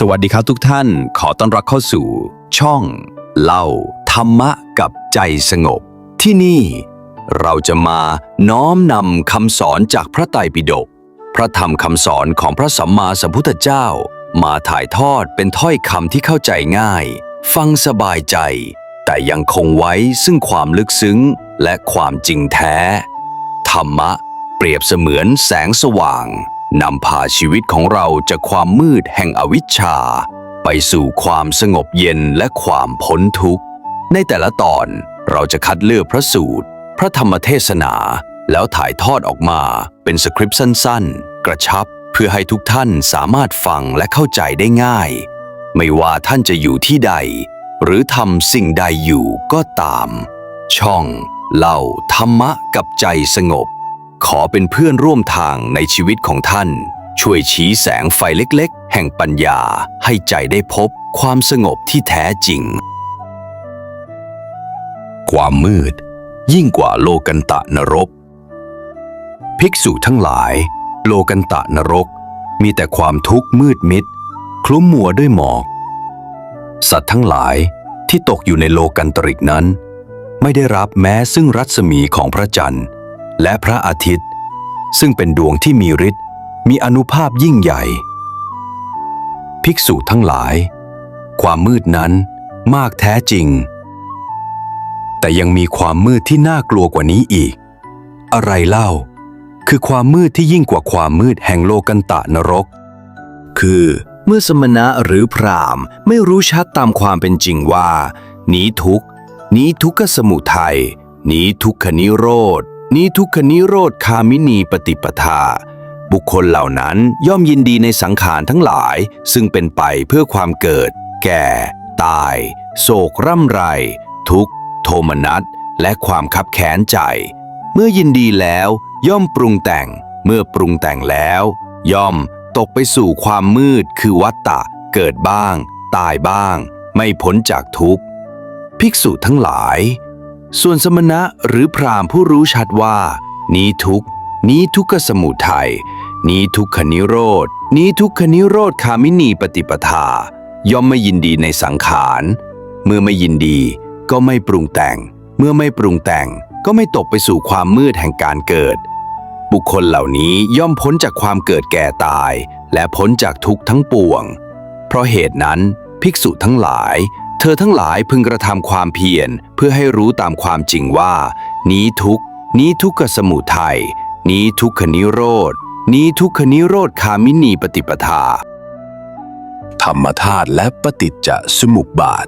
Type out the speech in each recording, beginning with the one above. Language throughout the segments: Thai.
สวัสดีครับทุกท่าน ขอต้อนรับเข้าสู่ ช่อง เล่า ธรรมะกับใจสงบ ที่นี่เราจะมาน้อมนำคำสอนจากพระไตรปิฎกพระธรรมคำสอนของพระสัมมาสัมพุทธเจ้า มาถ่ายทอดเป็นถ้อยคำที่เข้าใจง่าย ฟังสบายใจ แต่ยังคงไว้ซึ่งความลึกซึ้งและความจริงแท้ ธรรมะ เปรียบเสมือนแสงสว่าง นำพาชีวิตของเราจากความมืดแห่งอวิชชา ไปสู่ความสงบเย็นและความพ้นทุกข์ ในแต่ละตอนเราจะคัดเลือกพระสูตร พระธรรมเทศนา แล้วถ่ายทอดออกมาเป็นสคริปต์สั้นๆ กระชับเพื่อให้ทุกท่านสามารถฟังและเข้าใจได้ง่าย ไม่ว่าท่านจะอยู่ที่ใด หรือทำสิ่งใดอยู่ก็ตาม ช่อง เล่าธรรมะกับใจสงบ ขอเป็นเพื่อนร่วมทางในชีวิตของท่าน ช่วยชี้แสงไฟเล็กๆ แห่งปัญญาให้ใจได้พบความสงบที่แท้จริง ความมืด ยิ่งกว่าโลกันตะนรก ภิกษุทั้งหลาย โลกันตะนรก มีแต่ความทุกข์มืดมิด คลุ้มมัวด้วยหมอก สัตว์ทั้งหลายที่ตกอยู่ในโลกันตริกนั้น ไม่ได้รับแม้ซึ่งรัศมีของพระจันทร์ และพระอาทิตย์ ซึ่งเป็นดวงที่มีฤทธิ์มีอนุภาพยิ่งใหญ่ ภิกษุทั้งหลาย ความมืดนั้นมากแท้จริง แต่ยังมีความมืดที่น่ากลัวกว่านี้อีก อะไรเล่า คือความมืดที่ยิ่งกว่าความมืดแห่งโลกันตะนรก คือเมื่อสมณะหรือพราหมณ์ไม่รู้ชัดตามความเป็นจริงว่า นี้ทุกนี้ทุกขสมุทัยนี้ทุกขนิโรธ นี้ทุกขนิโรธคามินีปฏิปทา บุคคลเหล่านั้นย่อมยินดีในสังขารทั้งหลาย ซึ่งเป็นไปเพื่อความเกิด แก่ ตาย โศกร่ำไร ทุกโทมนัสและความคับแค้นใจ เมื่อยินดีแล้วย่อมปรุงแต่ง เมื่อปรุงแต่งแล้ว ย่อมตกไปสู่ความมืดคือวัตตะ เกิดบ้าง ตายบ้าง ไม่พ้นจากทุกข์ ภิกษุทั้งหลาย ส่วนสมณะหรือพราหมณ์ผู้รู้ชัดว่า นี้ทุกนี้ทุกขสมุทัยนี้ทุกขนิโรธนี้ทุกขนิโรธคามินีปฏิปทา ย่อมไม่ยินดีในสังขาร เมื่อไม่ยินดีก็ไม่ปรุงแต่ง เมื่อไม่ปรุงแต่งก็ไม่ตกไปสู่ความมืดแห่งการเกิด บุคคลเหล่านี้ย่อมพ้นจากความเกิดแก่ตาย และพ้นจากทุกข์ทั้งปวง เพราะเหตุนั้นภิกษุทั้งหลาย เธอทั้งหลายพึงกระทำความเพียรเพื่อให้รู้ตามความจริงว่า นี้ทุกนี้ทุกขสมุทัยนี้ทุกขนิโรธนี้ทุกขนิโรธคามินีปฏิปทา ธรรมธาตุและปฏิจจสมุปบาท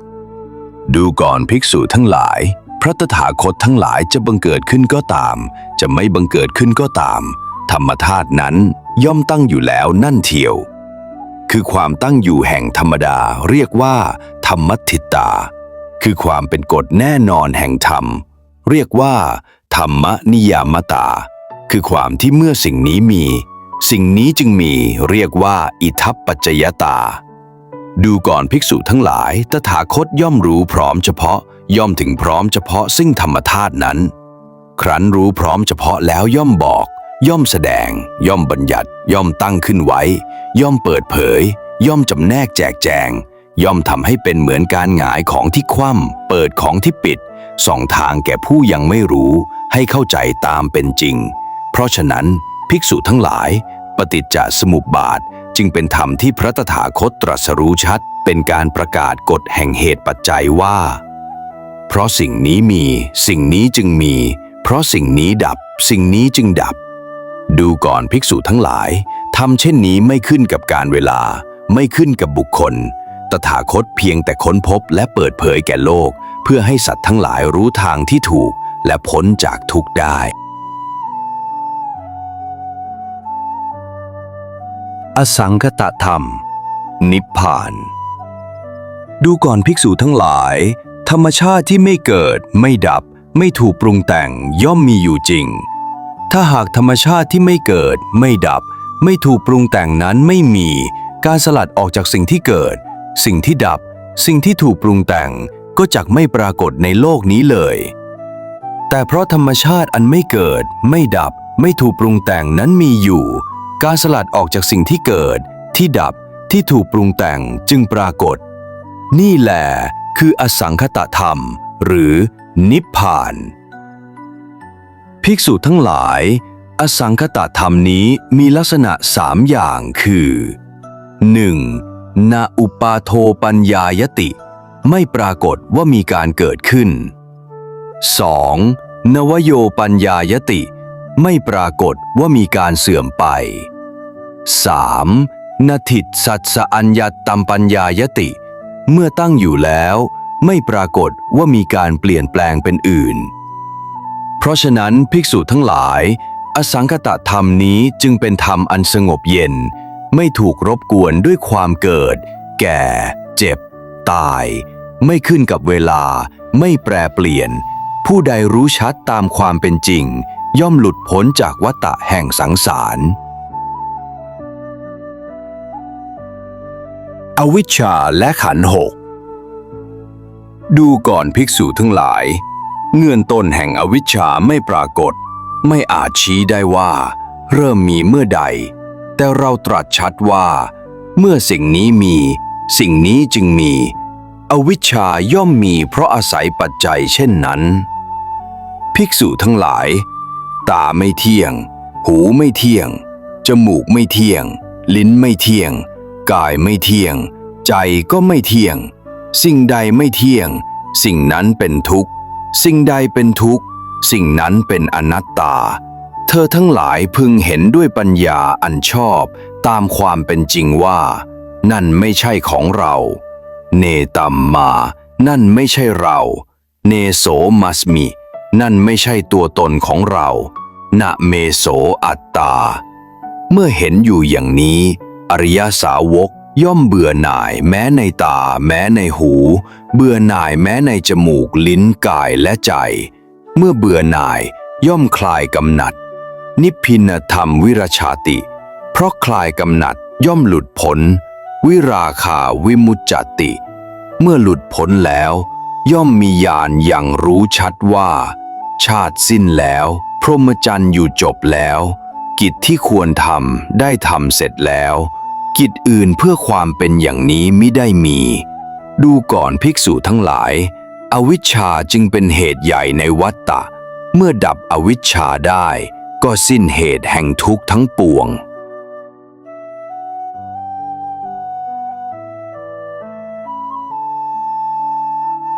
ดูก่อนภิกษุทั้งหลาย พระตถาคตทั้งหลายจะบังเกิดขึ้นก็ตาม จะไม่บังเกิดขึ้นก็ตาม ธรรมธาตุนั้นย่อมตั้งอยู่แล้วนั่นเทียว คือความตั้งอยู่แห่งธรรมดาเรียกว่า รรมทิตตา คือความเป็นกฎแน่นอนแห่งธรรม เรียกว่า ธรรมนิยามตา คือความที่เมื่อสิ่งนี้มี สิ่งนี้จึงมีเรียกว่า อิทัปปัจจยตา ดูก่อนภิกษุทั้งหลาย ตถาคตย่อมรู้พร้อมเฉพาะ ย่อมถึงพร้อมเฉพาะซึ่งธรรมธาตุนั้น ครั้นรู้พร้อมเฉพาะแล้วย่อมบอก ย่อมแสดง ย่อมบัญญัติ ย่อมตั้งขึ้นไว้ ย่อมเปิดเผย ย่อมจำแนกแจกแจง ย่อมทำให้เป็นเหมือนการหงายของที่คว่ำเปิดของที่ปิดส่องทางแก่ผู้ยังไม่รู้ให้เข้าใจตามเป็นจริง เพราะฉะนั้นภิกษุทั้งหลาย ปฏิจจสมุปบาทจึงเป็นธรรมที่พระตถาคตตรัสรู้ชัด เป็นการประกาศกฎแห่งเหตุปัจจัยว่า เพราะสิ่งนี้มีสิ่งนี้จึงมี เพราะสิ่งนี้ดับสิ่งนี้จึงดับ ดูก่อนภิกษุทั้งหลายทำเช่นนี้ไม่ขึ้นกับการเวลา ไม่ขึ้นกับบุคคล ตถาคตเพียงแต่ค้นพบและเปิดเผยแก่โลก เพื่อให้สัตว์ทั้งหลายรู้ทางที่ถูกและพ้นจากทุกข์ได้ อสังคตธรรม นิพพาน ดูก่อนภิกษุทั้งหลาย ธรรมชาติที่ไม่เกิด ไม่ดับ ไม่ถูกปรุงแต่งย่อมมีอยู่จริง ถ้าหากธรรมชาติที่ไม่เกิด ไม่ดับ ไม่ถูกปรุงแต่งนั้นไม่มี การสลัดออกจากสิ่งที่เกิด สิ่งที่ดับ สิ่งที่ถูกปรุงแต่งก็จักไม่ปรากฏในโลกนี้เลย แต่เพราะธรรมชาติอันไม่เกิด ไม่ดับ ไม่ถูกปรุงแต่งนั้นมีอยู่ การสลัดออกจากสิ่งที่เกิด ที่ดับที่ถูกปรุงแต่งจึงปรากฏ นี่แหละคืออสังคตธรรม หรือนิพพาน ภิกษุทั้งหลาย อสังคตธรรมนี้มีลักษณะสามอย่างคือ 1. นาอุปาโทปัญญายติ ไม่ปรากฏว่ามีการเกิดขึ้น 2. นวโยปัญญายติ ไม่ปรากฏว่ามีการเสื่อมไป 3. นทิตสัตสอัญญตัมปัญญายติ เมื่อตั้งอยู่แล้ว ไม่ปรากฏว่ามีการเปลี่ยนแปลงเป็นอื่น เพราะฉะนั้นภิกษุทั้งหลาย อสังคตธรรมนี้จึงเป็นธรรมอันสงบเย็น ไม่ถูกรบกวนด้วยความเกิด แก่ เจ็บ ตาย ไม่ขึ้นกับเวลา ไม่แปรเปลี่ยน ผู้ใดรู้ชัดตามความเป็นจริง ย่อมหลุดพ้นจากวัฏฏะแห่งสังสาร อวิชชาและขันหกดูก่อนภิกษุทั้งหลาย เงื่อนต้นแห่งอวิชชาไม่ปรากฏ ไม่อาจชี้ได้ว่า เริ่มมีเมื่อใด แต่เราตรัสชัดว่า เมื่อสิ่งนี้มี สิ่งนี้จึงมี อวิชชาย่อมมีเพราะอาศัยปัจจัยเช่นนั้น ภิกษุทั้งหลาย ตาไม่เที่ยง หูไม่เที่ยง จมูกไม่เที่ยง ลิ้นไม่เที่ยง กายไม่เที่ยง ใจก็ไม่เที่ยง สิ่งใดไม่เที่ยง สิ่งนั้นเป็นทุกข์ สิ่งใดเป็นทุกข์ สิ่งนั้นเป็นอนัตตา เธอทั้งหลายพึงเห็นด้วยปัญญาอันชอบตามความเป็นจริงว่า นั่นไม่ใช่ของเรา เนตัมมา นั่นไม่ใช่เรา เนโสมัสมิ นั่นไม่ใช่ตัวตนของเรานะเมโสอัตตา เมื่อเห็นอยู่อย่างนี้ อริยสาวกย่อมเบื่อหน่ายแม้ในตา แม้ในหู เบื่อหน่ายแม้ในจมูกลิ้นกายและใจ เมื่อเบื่อหน่ายย่อมคลายกำหนัด นิพพินธรรมวิรชาติ เพราะคลายกำหนัดย่อมหลุดพ้นวิราคาวิมุจจติ เมื่อหลุดพ้นแล้ว ย่อมมีญาณอย่างรู้ชัดว่า ชาติสิ้นแล้ว พรหมจรรย์อยู่จบแล้ว กิจที่ควรทำได้ทำเสร็จแล้ว กิจอื่นเพื่อความเป็นอย่างนี้มิได้มี ดูก่อนภิกษุทั้งหลาย อวิชชาจึงเป็นเหตุใหญ่ในวัฏฏะเมื่อดับอวิชชาได้ ก็สิ้นเหตุแห่งทุกข์ทั้งปวง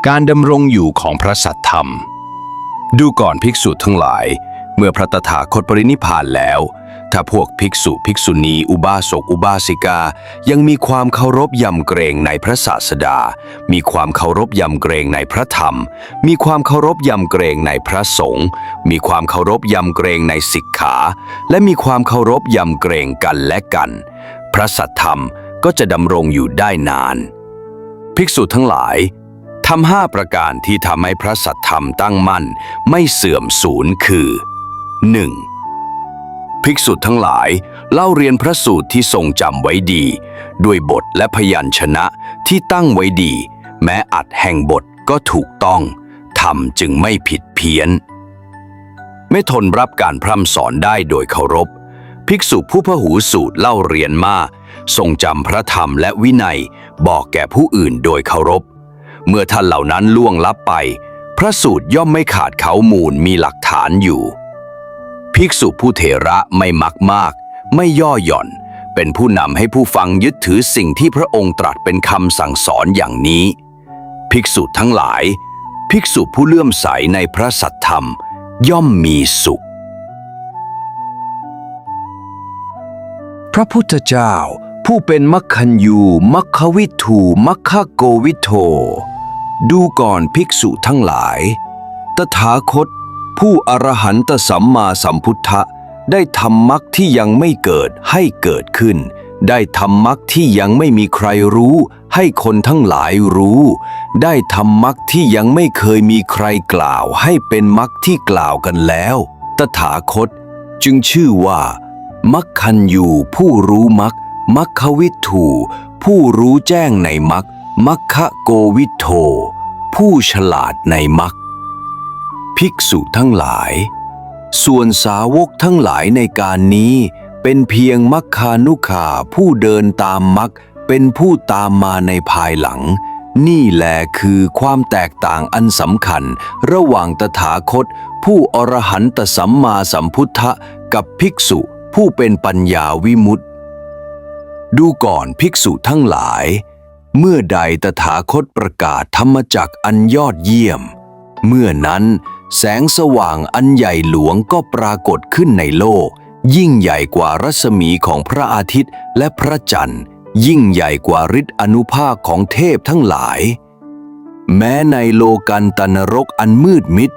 การดำรงอยู่ของพระสัตธรรม ดูก่อนภิกษุทั้งหลาย เมื่อพระตถาคตปรินิพพานแล้ว ถ้าพวกภิกษุภิกษุณีอุบาสกอุบาสิกา ยังมีความเคารพยำเกรงในพระศาสดา มีความเคารพยำเกรงในพระธรรม มีความเคารพยำเกรงในพระสงฆ์มีความเคารพยำเกรงในสิกขา และมีความเคารพยำเกรงกันและกัน พระสัตธรรมก็จะดำรงอยู่ได้นาน ภิกษุทั้งหลายทำห้าประการที่ทำให้พระสัทธรรมตั้งมั่นไม่เสื่อมสูญคือ 1. ภิกษุทั้งหลายเล่าเรียนพระสูตรที่ทรงจำไว้ดี ด้วยบทและพยัญชนะที่ตั้งไว้ดี แม้อัดแห่งบทก็ถูกต้องทำจึงไม่ผิดเพี้ยน ไม่ทนรับการพร่ำสอนได้โดยเคารพ ภิกษุผู้พหูสูตรเล่าเรียนมาทรงจำพระธรรมและวินัยบอกแก่ผู้อื่นโดยเคารพ เมื่อท่านเหล่านั้นล่วงลับไป พระสูตรย่อมไม่ขาดเขามูลมีหลักฐานอยู่ ภิกษุผู้เถระไม่มักมาก ไม่ย่อหย่อน เป็นผู้นำให้ผู้ฟังยึดถือสิ่งที่พระองค์ตรัสเป็นคำสั่งสอนอย่างนี้ ภิกษุทั้งหลาย ภิกษุผู้เลื่อมใสในพระสัทธรรม ย่อมมีสุข พระพุทธเจ้าผู้เป็นมัคคัญยูมัคควิทูมัคคโกวิโท ดูก่อนภิกษุทั้งหลาย ตถาคต ผู้อรหันตสัมมาสัมพุทธะได้ทำมรรคที่ยังไม่เกิดให้เกิดขึ้น ได้ทำมรรคที่ยังไม่มีใครรู้ ให้คนทั้งหลายรู้ ได้ทำมรรคที่ยังไม่เคยมีใครกล่าว ให้เป็นมรรคที่กล่าวกันแล้ว ตถาคต จึงชื่อว่ามัคคันยูผู้รู้มักมัคควิทูผู้รู้แจ้งในมักมัคคะโกวิโทผู้ฉลาดในมัก ภิกษุทั้งหลาย ส่วนสาวกทั้งหลายในการนี้เป็นเพียงมัคคานุขาผู้เดินตามมักเป็นผู้ตามมาในภายหลัง นี่แหละคือความแตกต่างอันสำคัญ ระหว่างตถาคต ผู้อรหันตสัมมาสัมพุทธะกับภิกษุผู้เป็นปัญญาวิมุตติ ดูก่อนภิกษุทั้งหลาย เมื่อใดตถาคตประกาศธรรมจักอันยอดเยี่ยม เมื่อนั้น แสงสว่างอันใหญ่หลวงก็ปรากฏขึ้นในโลก ยิ่งใหญ่กว่ารัศมีของพระอาทิตย์และพระจันทร์ ยิ่งใหญ่กว่าฤทธิอนุภาคของเทพทั้งหลาย แม้ในโลกันตนรกอันมืดมิด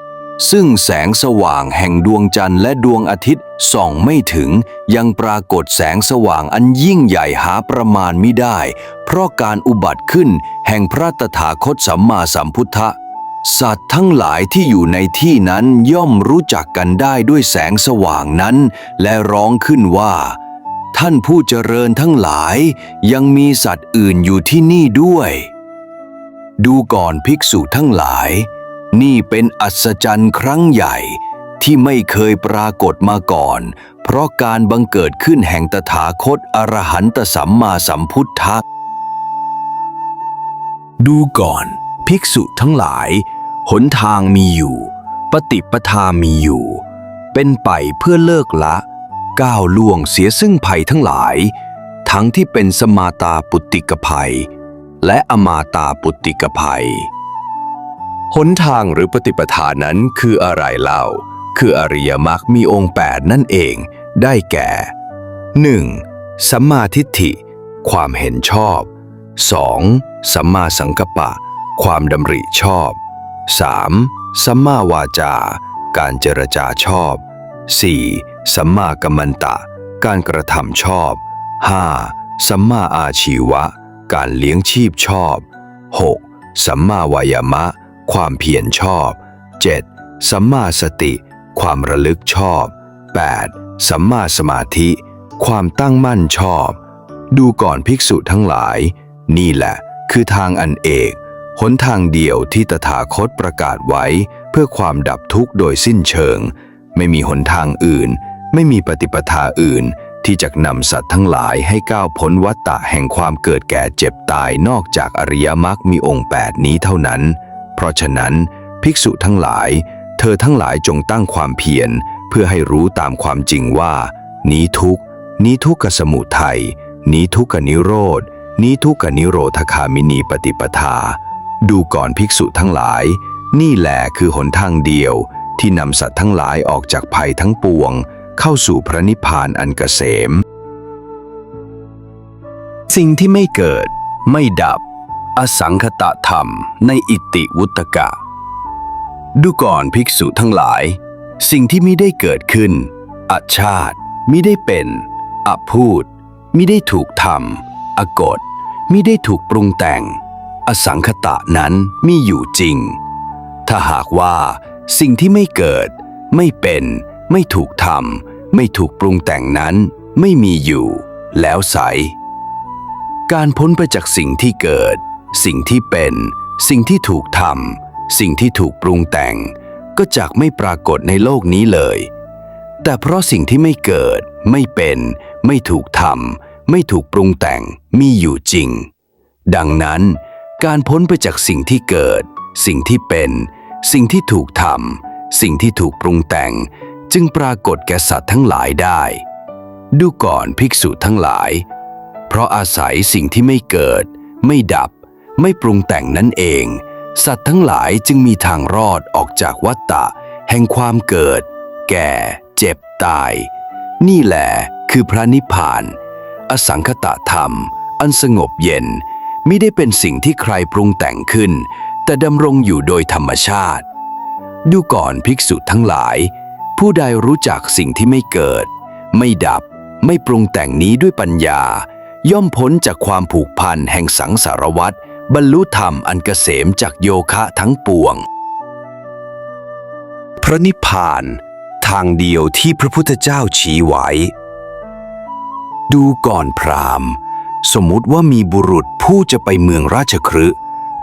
ซึ่งแสงสว่างแห่งดวงจันทร์และดวงอาทิตย์ส่องไม่ถึง ยังปรากฏแสงสว่างอันยิ่งใหญ่หาประมาณไมิได้ เพราะการอุบัติขึ้นแห่งพระตถาคตสัมมาสัมพุทธะ สัตว์ทั้งหลายที่อยู่ในที่นั้นย่อมรู้จักกันได้ด้วยแสงสว่างนั้น และร้องขึ้นว่า ท่านผู้เจริญทั้งหลายยังมีสัตว์อื่นอยู่ที่นี่ด้วย ดูก่อนภิกษุทั้งหลาย นี่เป็นอัศจรรย์ครั้งใหญ่ที่ไม่เคยปรากฏมาก่อน เพราะการบังเกิดขึ้นแห่งตถาคตอรหันตสัมมาสัมพุทธะดูก่อน ภิกษุทั้งหลาย หนทางมีอยู่ ปฏิปทามีอยู่ เป็นไปเพื่อเลิกละ ก้าวล่วงเสียซึ่งภัยทั้งหลาย ทั้งที่เป็นสมาตาปุตติกภัย และอมาตาปุตติกภัย หนทางหรือปฏิปทานั้นคืออะไรเล่า คืออริยมรรคมีองค์8นั่นเอง ได้แก่ 1. สัมมาทิฏฐิ ความเห็นชอบ 2. สัมมาสังกัปปะ ความดำริชอบ 3. สัมมาวาจา การเจรจาชอบ 4. สัมมากัมมันตะ การกระทำชอบ 5. สัมมาอาชีวะ การเลี้ยงชีพชอบ 6. สัมมาวายามะ ความเพียรชอบ 7. สัมมาสติ ความระลึกชอบ 8. สัมมาสมาธิ ความตั้งมั่นชอบ ดูก่อนภิกษุทั้งหลาย นี่แหละ คือทางอันเอก หนทางเดียวที่ตถาคตประกาศไว้เพื่อความดับทุกข์โดยสิ้นเชิง ไม่มีหนทางอื่น ไม่มีปฏิปทาอื่น ที่จะนำสัตว์ทั้งหลายให้ก้าวพ้นวัฏฏะแห่งความเกิดแก่เจ็บตายนอกจากอริยมรรคมีองค์ 8 นี้เท่านั้น เพราะฉะนั้น ภิกษุทั้งหลาย เธอทั้งหลายจงตั้งความเพียรเพื่อให้รู้ตามความจริงว่า นี้ทุกนี้ทุกขสมุทัยนี้ทุกขนิโรธนี้ทุกขนิโรธคามินีปฏิปทา ดูก่อนภิกษุทั้งหลาย นี่แหละคือหนทางเดียวที่นำสัตว์ทั้งหลายออกจากภัยทั้งปวง เข้าสู่พระนิพพานอันเกษม สิ่งที่ไม่เกิด ไม่ดับ อสังคตะธรรมในอิติวุตกะ ดูก่อนภิกษุทั้งหลาย สิ่งที่มิได้เกิดขึ้น อัชาติมิได้เป็นอพูดมิได้ถูกทำอกฎมิได้ถูกปรุงแต่ง อสังคตะนั้นมีอยู่จริง ถ้าหากว่าสิ่งที่ไม่เกิด ไม่เป็น ไม่ถูกทำไม่ถูกปรุงแต่งนั้นไม่มีอยู่ แล้วใส การพ้นไปจากสิ่งที่เกิด สิ่งที่เป็น สิ่งที่ถูกทำสิ่งที่ถูกปรุงแต่ง ก็จักไม่ปรากฏในโลกนี้เลย แต่เพราะสิ่งที่ไม่เกิด ไม่เป็น ไม่ถูกทำไม่ถูกปรุงแต่งมีอยู่จริง ดังนั้น การพ้นไปจากสิ่งที่เกิด สิ่งที่เป็น สิ่งที่ถูกทำสิ่งที่ถูกปรุงแต่ง จึงปรากฏแก่สัตว์ทั้งหลายได้ ดูก่อนภิกษุทั้งหลาย เพราะอาศัยสิ่งที่ไม่เกิด ไม่ดับ ไม่ปรุงแต่งนั่นเอง สัตว์ทั้งหลายจึงมีทางรอดออกจากวัฏฏะแห่งความเกิด แก่ เจ็บตาย นี่แหละคือพระนิพพาน อสังคตะธรรม อันสงบเย็น มิได้เป็นสิ่งที่ใครปรุงแต่งขึ้น แต่ดำรงอยู่โดยธรรมชาติ ดูก่อนภิกษุทั้งหลาย ผู้ใดรู้จักสิ่งที่ไม่เกิด ไม่ดับ ไม่ปรุงแต่งนี้ด้วยปัญญา ย่อมพ้นจากความผูกพันแห่งสังสารวัฏบรรลุธรรมอันเกษมจากโยคะทั้งปวง พระนิพพาน ทางเดียวที่พระพุทธเจ้าชี้ไว้ ดูก่อนพราหมณ์ สมมุติว่ามีบุรุษผู้จะไปเมืองราชคฤห์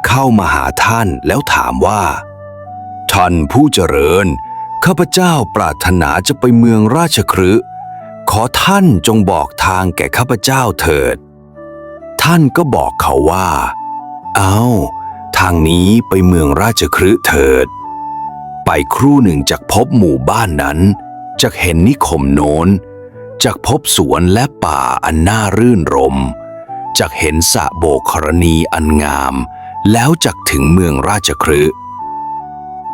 เข้ามาหาท่านแล้วถามว่า ท่านผู้เจริญ ข้าพเจ้าปรารถนาจะไปเมืองราชคฤห์ขอท่านจงบอกทางแก่ข้าพเจ้าเถิด ท่านก็บอกเขาว่า เอาทางนี้ไปเมืองราชคฤห์เถิด ไปครู่หนึ่งจากพบหมู่บ้านนั้นจากเห็นนิคมโน้นจากพบสวนและป่าอันน่ารื่นรม จากเห็นสะโบกครณีอันงาม แล้วจากถึงเมืองราชคฤห์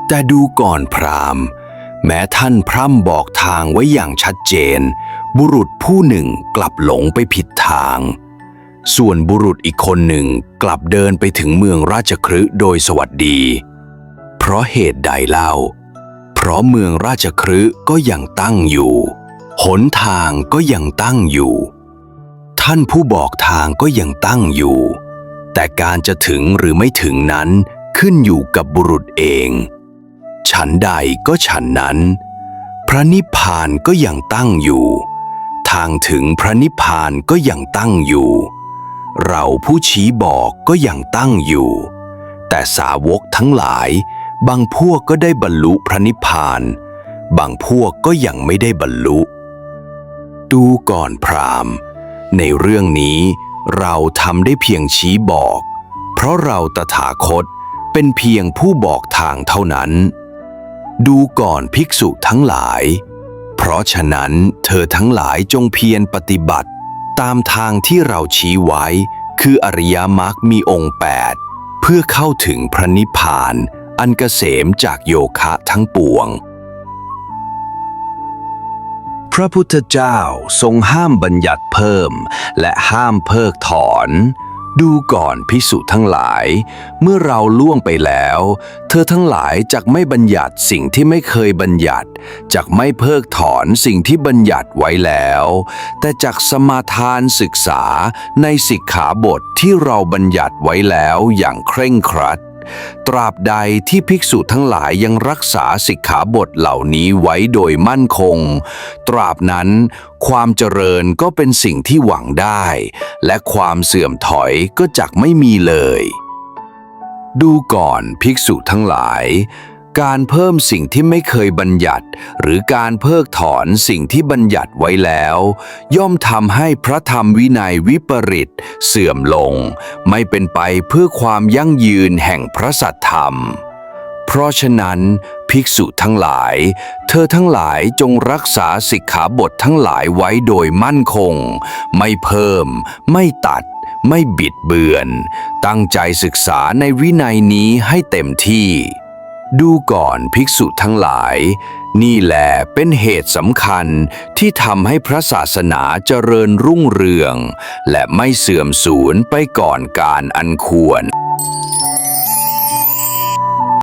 แต่ดูก่อนพราหมณ์ แม้ท่านพร่ำบอกทางไว้อย่างชัดเจน บุรุษผู้หนึ่งกลับหลงไปผิดทาง ส่วนบุรุษอีกคนหนึ่งกลับเดินไปถึงเมืองราชคฤห์โดยสวัสดี เพราะเหตุใดเล่า เพราะเมืองราชคฤห์ก็ยังตั้งอยู่ หนทางก็ยังตั้งอยู่ ท่านผู้บอกทางก็ยังตั้งอยู่ แต่การจะถึงหรือไม่ถึงนั้นขึ้นอยู่กับบุรุษเอง ฉันใดก็ฉันนั้น พระนิพพานก็ยังตั้งอยู่ ทางถึงพระนิพพานก็ยังตั้งอยู่ เราผู้ชี้บอกก็ยังตั้งอยู่ แต่สาวกทั้งหลาย บางพวกก็ได้บรรลุพระนิพพาน บางพวกก็ยังไม่ได้บรรลุ ดูก่อนพราหมณ์ ในเรื่องนี้เราทำได้เพียงชี้บอก เพราะเราตถาคตเป็นเพียงผู้บอกทางเท่านั้น ดูก่อนภิกษุทั้งหลาย เพราะฉะนั้นเธอทั้งหลายจงเพียรปฏิบัติ ตามทางที่เราชี้ไว้ คืออริยมรรคมีองค์แปดเพื่อเข้าถึงพระนิพพาน อันเกษมจากโยคะทั้งปวง ระพุทธเจ้าทรงห้ามบัญญัติเพิ่ม และห้ามเพิกถอน ดูก่อนพิสุทั้งหลาย เมื่อเราล่วงไปแล้ว เธอทั้งหลายจักไม่บัญญัติสิ่งที่ไม่เคยบัญญัติจักไม่เพิกถอนสิ่งที่บัญญัติไว้แล้ว แต่จักสมาทานศึกษาในสิกขาบทที่เราบัญญัติไว้แล้วอย่างเคร่งครัด ตราบใดที่ภิกษุทั้งหลายยังรักษาสิกขาบทเหล่านี้ไว้โดยมั่นคง ตราบนั้นความเจริญก็เป็นสิ่งที่หวังได้ และความเสื่อมถอยก็จักไม่มีเลย ดูก่อนภิกษุทั้งหลาย การเพิ่มสิ่งที่ไม่เคยบัญญัติ หรือการเพิกถอนสิ่งที่บัญญัติไว้แล้ว ย่อมทำให้พระธรรมวินัยวิปริตเสื่อมลง ไม่เป็นไปเพื่อความยั่งยืนแห่งพระสัทธรรม เพราะฉะนั้นภิกษุทั้งหลาย เธอทั้งหลายจงรักษาสิกขาบททั้งหลายไว้โดยมั่นคง ไม่เพิ่ม ไม่ตัด ไม่บิดเบือน ตั้งใจศึกษาในวินัยนี้ให้เต็มที่ ดูก่อนภิกษุทั้งหลาย นี่แหละเป็นเหตุสำคัญที่ทำให้พระศาสนาเจริญรุ่งเรือง และไม่เสื่อมสูญไปก่อนการอันควร